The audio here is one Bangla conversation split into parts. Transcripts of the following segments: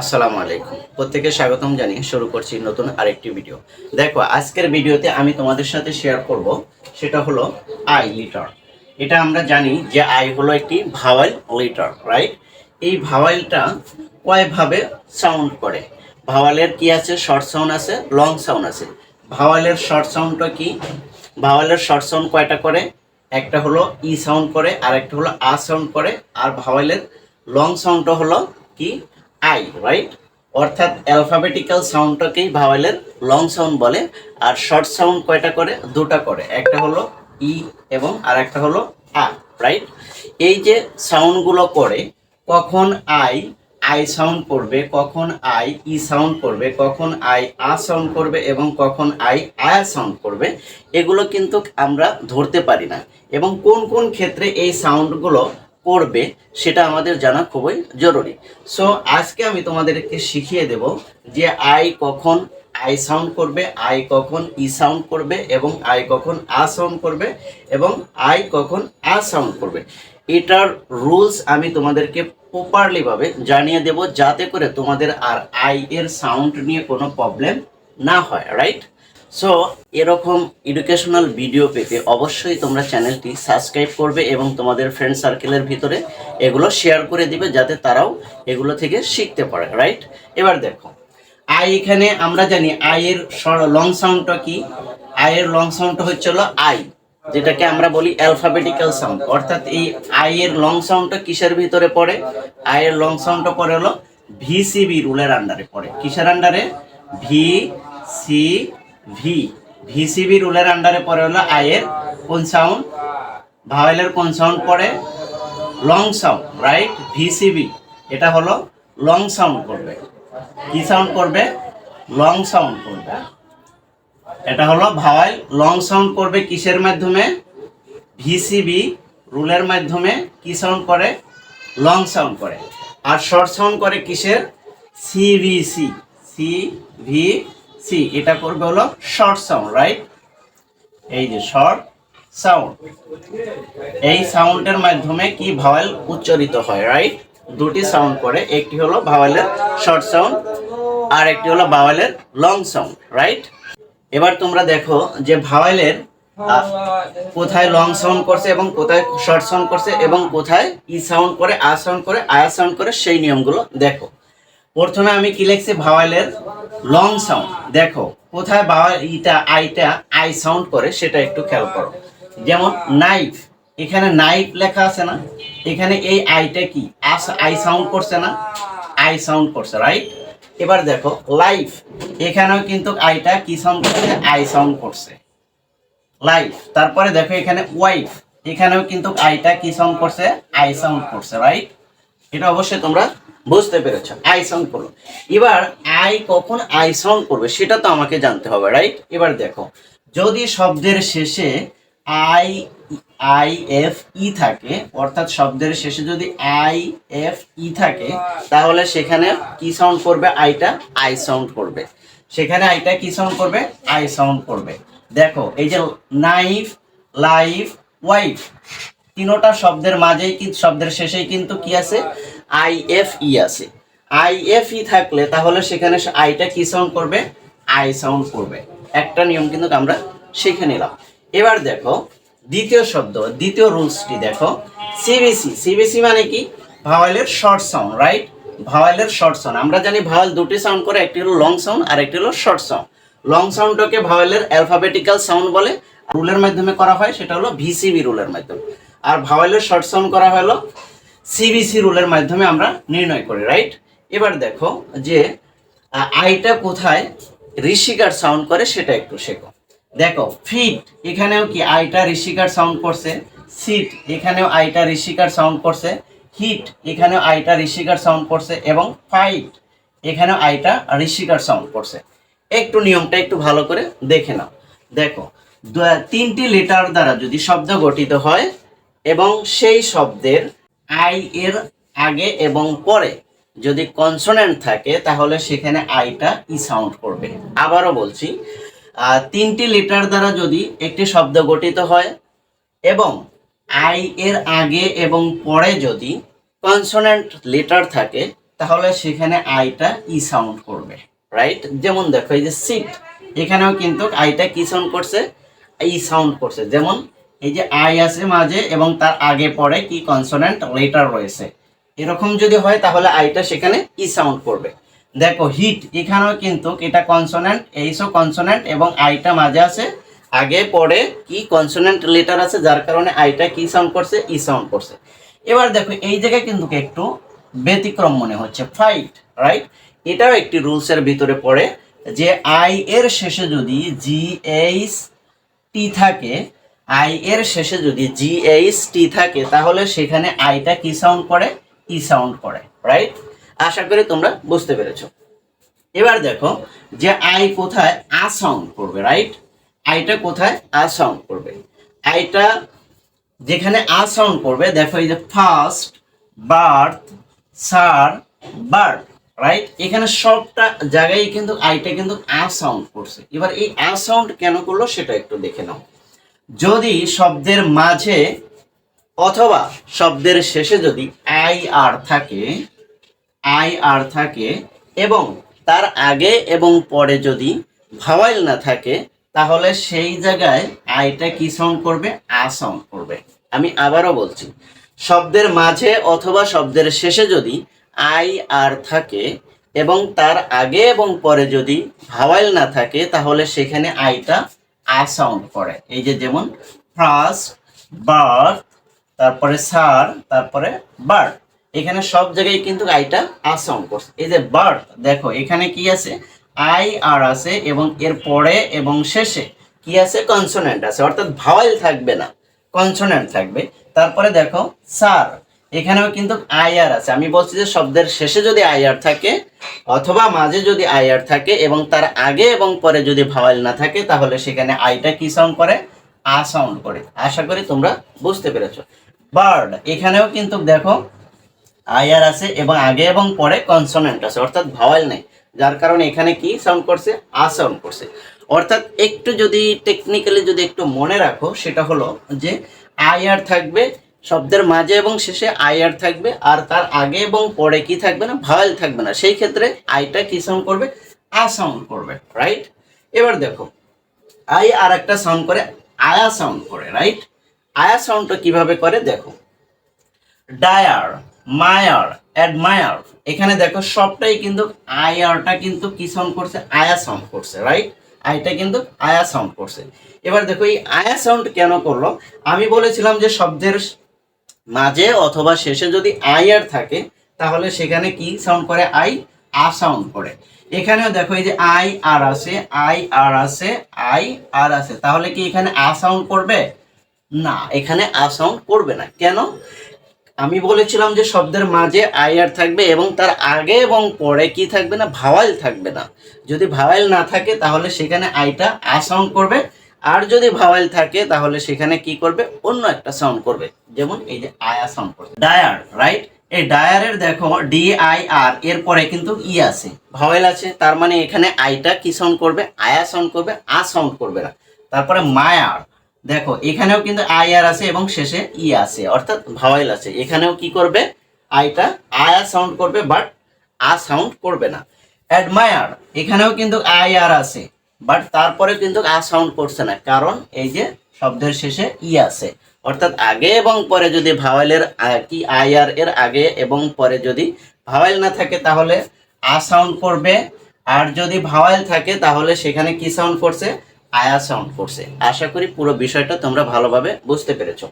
আসসালামু আলাইকুম। প্রত্যেকে স্বাগতম জানিয়ে শুরু করছি নতুন আরেকটি ভিডিও। দেখো, আজকের ভিডিওতে আমি তোমাদের সাথে শেয়ার করব, সেটা হলো আই লিটার এটা আমরা জানি যে আই হলো একটি ভাওয়াল লিটার রাইট এই ভাওয়ালটা কয়ভাবে সাউন্ড করে? ভাওয়ালের কি আছে? শর্ট সাউন্ড আছে লং সাউন্ড আছে। ভাওয়ালের শর্ট সাউন্ডটা কি? ভাওয়ালের শর্ট সাউন্ড কয়টা করে? একটা হলো ই সাউন্ড করে আর একটা হলো আ সাউন্ড করে, আর ভাওয়ালের লং সাউন্ডটা হলো কি? আই রাইট অর্থাৎ অ্যালফাবেটিক্যাল সাউন্ডটাকেই ভাওয়ালের লং সাউন্ড বলে, আর শর্ট সাউন্ড কয়টা করে? দুটা করে। একটা হলো ই এবং আর একটা হলো আ রাইট এই যে সাউন্ডগুলো করে, কখন আই আই সাউন্ড করবে, কখন আই ই সাউন্ড করবে, কখন আই আ সাউন্ড করবে এবং কখন আই আয়া সাউন্ড করবে, এগুলো কিন্তু আমরা ধরতে পারি না। এবং কোন কোন ক্ষেত্রে এই সাউন্ডগুলো করবে সেটা আমাদের জানা খুবই জরুরি। সো আজকে আমি তোমাদেরকে শিখিয়ে দেব যে আই কখন আই সাউন্ড করবে, আই কখন ই সাউন্ড করবে এবং আই কখন আ সাউন্ড করবে এবং আই কখন আ সাউন্ড করবে। এটার রুলস আমি তোমাদেরকে প্রপারলি ভাবে জানিয়ে দেব যাতে করে তোমাদের আর আই এর সাউন্ড নিয়ে কোনো প্রবলেম না হয় রাইট সো এরকম এডুকেশনাল ভিডিও পেতে অবশ্যই তোমরা চ্যানেলটি সাবস্ক্রাইব করবে এবং তোমাদের ফ্রেন্ড সার্কেলের ভিতরে এগুলো শেয়ার করে দিবে যাতে তারাও এগুলো থেকে শিখতে পারে রাইট এবার দেখো, আই এখানে আমরা জানি আই এর লং সাউন্ডটা কি? আই এর লং সাউন্ডটা হচ্ছে হলো আই, যেটাকে আমরা বলি অ্যালফাবেটিক্যাল সাউন্ড অর্থাৎ এই আই এর লং সাউন্ডটা কিসের ভিতরে পড়ে? আই এর লং সাউন্ডটা পড়ে হলো ভিসিবি রুলের আন্ডারে পড়ে। কিসের আন্ডারে ভি সি ভি ভিসিবি রুলের আন্ডারে পরে হলো আই এর কোন সাউন্ড ভাওয়েলের কোন সাউন্ড পড়ে? লং সাউন্ড রাইট ভিসিবি এটা হলো লং সাউন্ড করবে। কি সাউন্ড করবে? লং সাউন্ড করবে। এটা হলো ভাওয়াল লং সাউন্ড করবে কিসের মাধ্যমে? ভিসিবি রুলের মাধ্যমে কি সাউন্ড করে? লং সাউন্ড করে। আর শর্ট সাউন্ড করে কিসের? সি ভি সি, এটা করবে হলো শর্ট সাউন্ড রাইট এই যে শর্ট সাউন্ড এই সাউন্ডের মাধ্যমে কি ভাওয়াল উচ্চারিত হয় রাইট দুটি সাউন্ড করে, একটি হলো ভাওয়ালের শর্ট সাউন্ড আর একটি হলো ভাওয়ালের লং সাউন্ড রাইট এবার তোমরা দেখো যে ভাওয়ালের কোথায় লং সাউন্ড করছে এবং কোথায় শর্ট সাউন্ড করছে এবং কোথায় ই সাউন্ড করে আ সাউন্ড করে আয়া সাউন্ড করে, সেই নিয়মগুলো দেখো। প্রথমে আমি কি লিখছি? ভাওয়ালের লং সাউন্ড দেখো, কোথায় ভাওয়াল ইটা, আইটা, আই সাউন্ড করে সেটা একটু খেয়াল করো। যেমন নাইফ এখানে নাইফ লেখা আছে না? এখানে এই আইটা কি? আস, আই সাউন্ড করছে না? আই সাউন্ড করছে রাইট এবার দেখো লাইফ এখানেও কিন্তু আইটা কি সাউন্ড করছে? আই সাউন্ড করছে। লাইফ তারপরে দেখো এখানে ওয়াইফ এখানেও কিন্তু আইটা কি সাউন্ড করছে? আই সাউন্ড করছে রাইট এটা অবশ্যই তোমরা বুঝতে পেরেছ আই সাউন্ড করল এবার আই কখন আই সাউন্ড করবে সেটা তো আমাকে জানতে হবে রাইট এবার দেখো, যদি শব্দের শেষে আই আই, এফ, ই থাকে, অর্থাৎ শব্দের শেষে যদি আই, এফ, ই থাকে, তাহলে সেখানে কি সাউন্ড করবে? আইটা আই সাউন্ড করবে। সেখানে আইটা কি সাউন্ড করবে? আই সাউন্ড করবে। দেখো, এই যে নাইফ লাইফ ওয়াইফ তিনোটা শব্দের মাঝেই কিন্তু শব্দের শেষেই কিন্তু কি আছে? আই এফ ই আছে। আই এফ ই থাকলে তাহলে সেখানে আইটা কি সাউন্ড করবে? আই সাউন্ড করবে। একটা নিয়ম কিন্তু আমরা শিখে নিলাম। এবার দেখো, দ্বিতীয় শব্দ, দ্বিতীয় রুলসটি দেখো। সিবিসি সিবিসি মানে কি? ভাওয়ালের শর্ট সাউন্ড রাইট ভাওয়ালের শর্ট সাউন্ড আমরা জানি ভাওয়াল দুটি সাউন্ড করে, একটি হলো লং সাউন্ড আর একটি হলো শর্ট সাউন্ড লং সাউন্ডটাকে ভাওয়ালের অ্যালফাবেটিক্যাল সাউন্ড বলে। রুলের মাধ্যমে করা হয়, সেটা হলো ভিসিবি রুলের মাধ্যমে। আর ভাওয়ালের শর্ট সাউন্ড করা হলো সিবিসি রুলের মাধ্যমে আমরা নির্ণয় করি রাইট এবার দেখো যে আইটা কোথায়? ঋষিকার সাউন্ড করে, সেটা একটু শেখো। দেখো ফিট এখানেও কি আইটা ঋষিকার সাউন্ড করছে? সিট এখানেও আইটা ঋষিকার সাউন্ড করছে। হিট এখানেও আইটা ঋষিকার সাউন্ড করছে। এবং ফাইট এখানেও আইটা ঋষিকার সাউন্ড করছে। একটু নিয়মটা একটু ভালো করে দেখে নাও। দেখো তিনটি লেটার দ্বারা যদি শব্দ গঠিত হয়, এবং সেই শব্দের আই এর আগে এবং পরে। যদি কনসোনেন্ট থাকে, তাহলে সেখানে আইটা ই সাউন্ড করবে। আবারও বলছি তিনটি লেটার দ্বারা যদি একটি শব্দ গঠিত হয় এবং আই এর আগে এবং পরে যদি কনসোনেন্ট লেটার থাকে, তাহলে সেখানে আইটা ই সাউন্ড করবে। রাইট যেমন দেখো, এই যে সিট এখানেও কিন্তু আইটা কি সাউন্ড করছে? ই সাউন্ড করছে। যেমন এই যে আই আছে মাঝে এবং তার আগে পরে কি কনসোনেন্ট লেটার রয়েছে। এরকম যদি হয় তাহলে আইটা সেখানে ই সাউন্ড করবে। দেখো হিট এখানেও কিন্তু এটা কনসোনেন্ট এইসব কনসোনেন্ট এবং আইটা মাঝে আছে। আগে পরে কি কনসোনেন্ট লেটার আছে, যার কারণে আইটা কি সাউন্ড করছে? ই সাউন্ড করছে। এবার দেখো এই জায়গায় কিন্তু একটু ব্যতিক্রম মনে হচ্ছে। ফাইট রাইট এটাও একটি রুলসের ভিতরে পড়ে যে আই এর শেষে যদি জি এইচ টি থাকে আই এর শেষে যদি জি এইচ টি থাকে, তাহলে সেখানে আইটা কি সাউন্ড করে? ই সাউন্ড করে রাইট আশা করি তোমরা বুঝতে পেরেছ। এবার দেখো যে আই কোথায়? আ সাউন্ড করবে রাইট আইটা কোথায়? আ সাউন্ড করবে। আইটা যেখানে আ সাউন্ড করবে, দেখো এই যে first birth sir birth right এখানে সবটা জায়গায় কিন্তু আইটা কিন্তু আ সাউন্ড করছে। এবার এই আ সাউন্ড কেন করল সেটা একটু দেখে নাও। যদি শব্দের মাঝে অথবা শব্দের শেষে যদি আই আর থাকে, আই আর থাকে এবং তার আগে এবং পরে যদি ভাওয়াইল না থাকে, তাহলে সেই জায়গায় আইটা কি সাউন্ড করবে? আ সাউন্ড করবে। আমি আবারও বলছি, শব্দের মাঝে অথবা শব্দের শেষে যদি আই আর থাকে এবং তার আগে এবং পরে যদি ভাওয়াইল না থাকে, তাহলে সেখানে আইটা আ সাউন্ড করে। এই যে যেমন ফার্স্ট বার্থ তারপরে সার, তারপরে বার্ড এখানে সব জায়গায় কিন্তু আইটা আ সাউন্ড করছে। এই যে বার্ড দেখো, এখানে কি আছে? আই, আর আছে এবং এর পরে এবং শেষে কি আছে? কনসোনেন্ট আছে। অর্থাৎ ভাওয়াল থাকবে না, কনসোনেন্ট থাকবে। তারপরে দেখো, সার, এখানেও কিন্তু আই আর আছে। আমি বলছি যে শব্দের শেষে যদি আই আর থাকে অথবা মাঝে যদি আইআর থাকে এবং তার আগে এবং পরে যদি ভাওয়াল না থাকে, তাহলে সেখানে আইটা কি সাউন্ড করে? আ সাউন্ড করে। আশা করি তোমরা বুঝতে পেরেছ। বার্ড এখানেও কিন্তু দেখো আইআর আছে এবং আগে এবং পরে কনসোনেন্ট আছে, অর্থাৎ ভাওয়াল নেই। যার কারণে এখানে কি সাউন্ড করছে? আ সাউন্ড করছে। অর্থাৎ একটু যদি টেকনিক্যালি যদি একটু মনে রাখো, সেটা হলো যে আইআর থাকবে শব্দের মাঝে এবং শেষে আইআর থাকবে, আর তার আগে এবং পরে কি থাকবে না? ভাওয়াল থাকবে না। সেই ক্ষেত্রে আইটা কি সাউন্ড করবে? আ সাউন্ড করবে রাইট এবার দেখো আই আর একটা সাউন্ড করে, আয়া সাউন্ড করে রাইট আয়া সাউন্ডটা কীভাবে করে? দেখো ডায়ার মায়ার অ্যাডমায়ার এখানে দেখো সবটাই কিন্তু আয়ারটা কিন্তু কি সাউন্ড করছে? আয়া সাউন্ড করছে রাইট আইটা কিন্তু আয়া সাউন্ড করছে। এবার দেখো, এই আয়া সাউন্ড কেন করল? আমি বলেছিলাম যে শব্দের মাঝে অথবা শেষে যদি আই আর থাকে, তাহলে সেখানে কি সাউন্ড করে? আই আ সাউন্ড করে। এখানেও দেখো এই যে আই আর আছে, আই আর আছে, আই আর আছে। তাহলে কি এখানে আ সাউন্ড করবে? না, এখানে আ সাউন্ড করবে না। কেন? আমি বলেছিলাম যে শব্দের মাঝে আই আর থাকবে এবং তার আগে এবং পরে কি থাকবে না? ভাওয়াল থাকবে না। যদি ভাওয়াল না থাকে, তাহলে সেখানে আইটা আ সাউন্ড করবে। আর যদি ভাওয়াল থাকে, তাহলে সেখানে কি করবে? অন্য একটা সাউন্ড করবে। যেমন এই যে আয়া সাউন্ড করবে ডায়ার রাইট এই ডায়ারের দেখো ডি আই আর এর পরে কিন্তু ই আছে। ভাওয়াল আছে, তার মানে এখানে আইটা কি সাউন্ড করবে? আয়া সাউন্ড করবে, আ সাউন্ড করবে না। তারপরে মায়ার, দেখো, এখানেও কিন্তু আই আর আছে এবং শেষে ই আছে। অর্থাৎ ভাওয়াল আছে। এখানেও কি করবে? আইটা আয়া সাউন্ড করবে বাট আ সাউন্ড করবে না। অ্যাডমায়ার এখানেও কিন্তু আই আর আছে। বাট তারপরে কিন্তু আ সাউন্ড করছে না, কারণ এই যে শব্দের শেষে ই আছে। অর্থাৎ আগে এবং পরে যদি ভাওয়ালের কি আই আর এর আগে এবং পরে যদি ভাওয়াল না থাকে তাহলে আ সাউন্ড করবে। আর যদি ভাওয়াল থাকে তাহলে সেখানে কি সাউন্ড করছে? আয়া সাউন্ড করছে। আশা করি পুরো বিষয়টা তোমরা ভালোভাবে বুঝতে পেরেছ।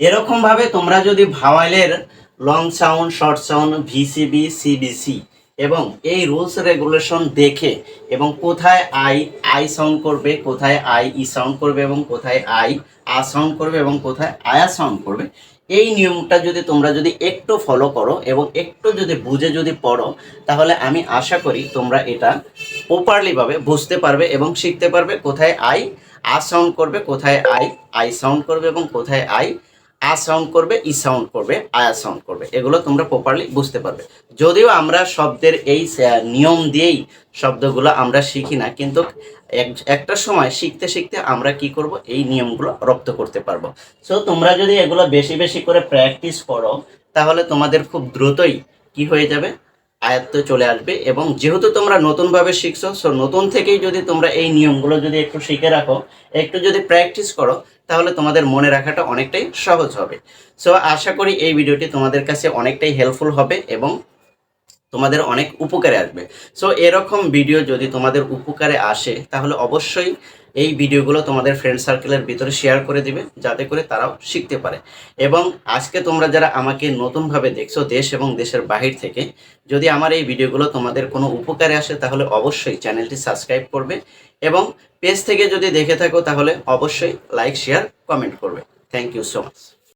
এরকমভাবে তোমরা যদি ভাওয়ালের long sound short sound VCV CBC এবং এই রুলস রেগুলেশন দেখে এবং কোথায় আই আই সাউন্ড করবে, কোথায় আই ই সাউন্ড করবে এবং কোথায় আই আ সাউন্ড করবে এবং কোথায় আয়া সাউন্ড করবে, এই নিয়মটা যদি তোমরা যদি একটু ফলো করো এবং একটু যদি বুঝে যদি পড়ো, তাহলে আমি আশা করি তোমরা এটা প্রপারলি ভাবে বুঝতে পারবে এবং শিখতে পারবে কোথায় আই আ সাউন্ড করবে, কোথায় আই আই সাউন্ড করবে এবং কোথায় আই আ সাউন্ড করবে, ই সাউন্ড করবে আয়া সাউন্ড করবে। এগুলো তোমরা প্রপারলি বুঝতে পারবে। যদিও আমরা শব্দের এই নিয়ম দিয়েই শব্দগুলো আমরা শিখি না, কিন্তু এক- একটা সময় শিখতে শিখতে আমরা কি করব? এই নিয়মগুলো রপ্ত করতে পারব। সো তোমরা যদি এগুলো বেশি বেশি করে প্র্যাকটিস করো, তাহলে তোমাদের খুব দ্রুতই কি হয়ে যাবে? আয়ত্তে চলে আসবে এবং যেহেতু তোমরা নতুনভাবে শিখছো সো নতুন থেকেই যদি তোমরা এই নিয়মগুলো যদি একটু শিখে রাখো, একটু যদি প্র্যাকটিস করো, তাহলে তোমাদের মনে রাখাটা অনেকটাই সহজ হবে। সো আশা করি এই ভিডিওটি তোমাদের কাছে অনেকটাই হেল্পফুল হবে এবং তোমাদের অনেক উপকারে আসবে। সো এরকম ভিডিও যদি তোমাদের উপকারে আসে, তাহলে অবশ্যই এই ভিডিওগুলো তোমাদের ফ্রেন্ড সার্কেলের ভিতরে শেয়ার করে দিবে, যাতে করে তারাও শিখতে পারে। এবং আজকে তোমরা যারা আমাকে নতুনভাবে দেখছ দেশ এবং দেশের বাহির থেকে, যদি আমার এই ভিডিওগুলো তোমাদের কোনো উপকারে আসে, তাহলে অবশ্যই চ্যানেলটি সাবস্ক্রাইব করবে এবং পেজ থেকে যদি দেখে থাকো, তাহলে অবশ্যই লাইক শেয়ার কমেন্ট করবে। Thank you so much